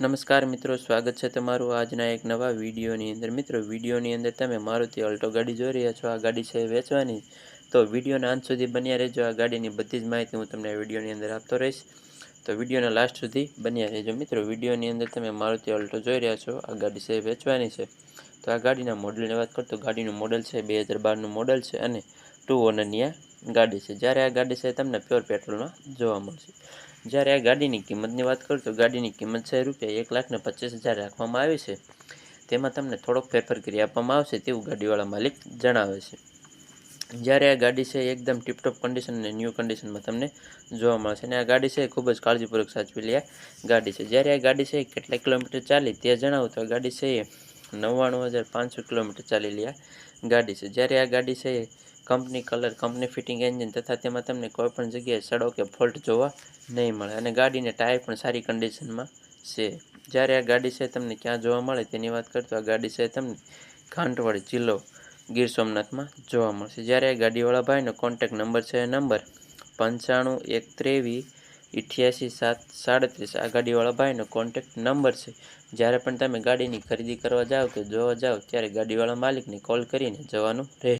નમસ્કાર મિત્રો, સ્વાગત છે તમારું આજના એક નવા વિડીયોની અંદર. મિત્રો, વિડીયોની અંદર તમે મારુતિ અલ્ટો ગાડી જોઈ રહ્યા છો. આ ગાડી છે વેચવાની. તો વિડીયોના અંત સુધી બન્યા રહેજો. આ ગાડીની બધી જ માહિતી હું તમને વિડીયોની અંદર આપતો રહીશ. તો વિડીયોના લાસ્ટ સુધી બન્યા રહેજો. મિત્રો, વિડીયોની અંદર તમે મારુતિ અલ્ટો જોઈ રહ્યા છો. આ ગાડી છે વેચવાની છે. તો આ ગાડીના મોડલની વાત કરતો ગાડીનું મોડલ છે, બે હજાર બારનું મોડલ છે અને ટુ ઓનરની આ ગાડી છે. જ્યારે આ ગાડી છે, તમને પ્યોર પેટ્રોલમાં જોવા મળશે. જ્યારે આ ગાડીની કિંમતની વાત કરું તો ગાડીની કિંમત છે રૂપિયા એક લાખ ને પચીસ હજાર રાખવામાં આવી છે. તેમાં તમને થોડોક ફેરફાર કરી આપવામાં આવશે તેવું ગાડીવાળા માલિક જણાવે છે. જ્યારે આ ગાડી છે એકદમ ટીપટોપ કન્ડિશન અને ન્યૂ કન્ડિશનમાં તમને જોવા મળશે. અને આ ગાડી છે ખૂબ જ કાળજીપૂર્વક સાચવેલી આ ગાડી છે. જ્યારે આ ગાડી છે કેટલા કિલોમીટર ચાલી તે જણાવું તો આ ગાડી છે એ નવ્વાણું હજાર પાંચસો કિલોમીટર ચાલેલી આ ગાડી છે. જ્યારે આ ગાડી છે company colour, company fitting engine તથા તેમાં તમને કોઈપણ જગ્યાએ સડો કે ફોલ્ટ જોવા નહીં મળે અને ગાડીને ટાયર પણ સારી કન્ડિશનમાં છે. જ્યારે આ ગાડી છે તમને ક્યાં જોવા મળે તેની વાત કરતો આ ગાડી છે તમને ખાંટવાડ જિલ્લો ગીર સોમનાથમાં જોવા મળશે. જ્યારે આ ગાડીવાળા ભાઈનો કોન્ટેક નંબર છે નંબર પંચાણું એક ત્રેવીસ અઠ્યાસી સાત, સાડત્રીસ. આ ગાડીવાળા ભાઈનો કોન્ટેક્ટ નંબર છે. જ્યારે પણ તમે ગાડીની ખરીદી કરવા જાઓ કે જોવા જાઓ, ત્યારે ગાડીવાળા માલિકને કોલ કરીને જવાનું રહે